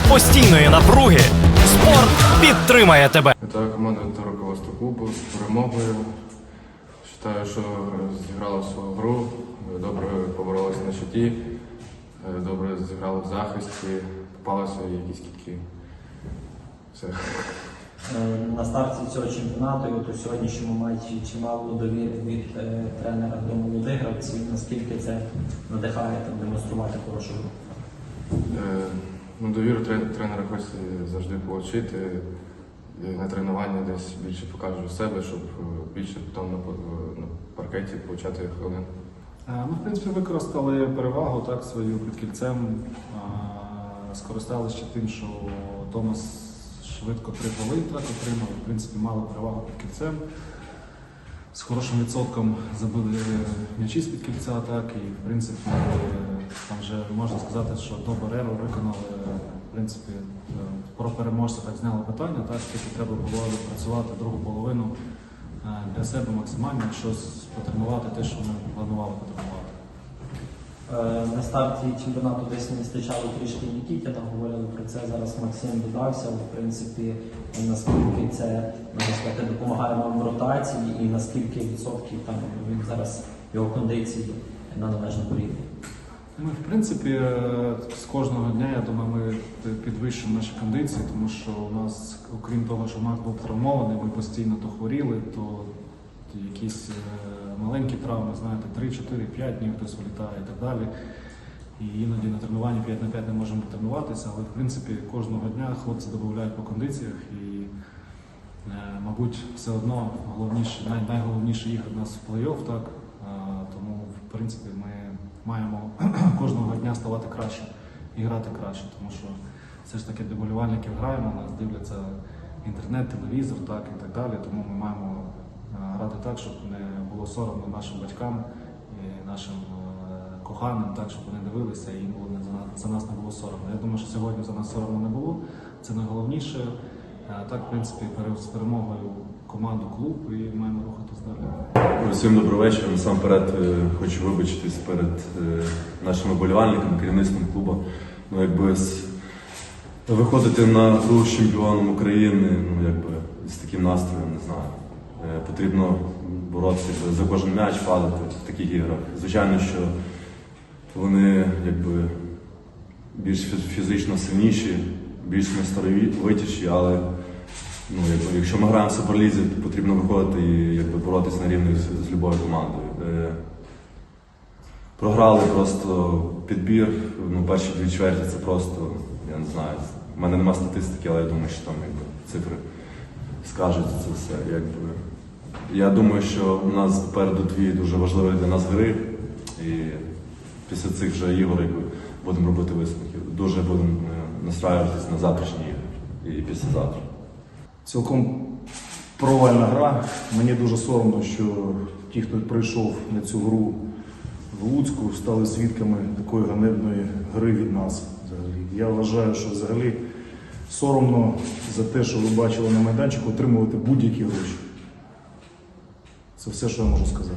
серед постійної напруги спорт підтримає тебе. Вітаю команду та руководство клубу з перемогою. Вважаю, що зіграли свою гру, добре поборолися на щиті, добре зіграли в захисті, попалися якісь кітки. Все. Е, На старті цього чемпіонату, і от у сьогоднішньому матчі чимало довіри від е, тренера до молодих гравців, наскільки це надихає там, демонструвати хорошу гру. Ну, довіру тренера хочеться завжди отримати. Е, На тренуванні десь більше покажу себе, щоб е, більше потім на, паркеті отримати хвилин. Е, Ми, в принципі, використали перевагу так, свою під кільцем, скористалися тим, що Томас швидко три голи так, отримав. В принципі, мали перевагу під кільцем. З хорошим відсотком забили м'ячі з-під кільця, так, і в принципі е, там вже можна сказати, що до перерви виконали в принципі, е, про переможця так зняли питання, так, тільки треба було відпрацювати другу половину е, для себе максимально, щось потренувати те, що ми планували потренувати. Е, На старті чемпіонату десь не вистачало трішки Нікітіна, це. Зараз Максим додався. В принципі, наскільки це сказати, допомагає нам в ротації і наскільки відсотків там він зараз його кондиції на належному рівні. Ми, в принципі, е, з кожного дня, я думаю, ми підвищуємо наші кондиції, тому що у нас, окрім того, що Макс був травмований, ми постійно то хворіли, то якісь е, маленькі травми, знаєте, 3, 4, 5 днів хтось вилітає і так далі. І іноді на тренуванні 5 на 5 не можемо тренуватися, але в принципі кожного дня хлопці додають по кондиціях і, е, мабуть, все одно головніше, най, найголовніші ігри у нас в плей-офф, так. Тому, в принципі, ми маємо кожного дня ставати краще і грати краще, тому що все ж таки для болівальників граємо, нас дивляться інтернет, телевізор, так і так далі. Тому ми маємо е, грати так, щоб не було соромно нашим батькам і нашим е, коханим, так, щоб вони дивилися і було не за нас, за нас не було соромно. Я думаю, що сьогодні за нас соромно не було. Це найголовніше. Так, в принципі, з перемогою команду клуб і маємо рухатись далі. Всім добрий вечір. Насамперед е, хочу вибачитись перед е, нашими болівальниками, керівництвом клубу. Ну, якби виходити на гру з чемпіоном України, ну якби з таким настроєм, не знаю. Е, Потрібно боротися за кожен м'яч, падати в таких іграх. Звичайно, що вони якби більш фізично сильніші, більш майсторовитіші, але Ну, якби, якщо ми граємо в Суперлізі, то потрібно виходити і якби, боротися на рівні з, з любою командою. Е, програли просто підбір, ну, перші дві чверті це просто, я не знаю, в мене нема статистики, але я думаю, що там якби, цифри скажуть це все. Якби. Я думаю, що у нас попереду дві дуже важливі для нас гри, і після цих вже ігор будемо робити висновки. Дуже будемо е, настраюватися на завтрашні ігри і післязавтра. Цілком провальна гра. Мені дуже соромно, що ті, хто прийшов на цю гру в Луцьку, стали свідками такої ганебної гри від нас. Взагалі. Я вважаю, що взагалі соромно за те, що ви бачили на майданчику, отримувати будь-які гроші. Це все, що я можу сказати.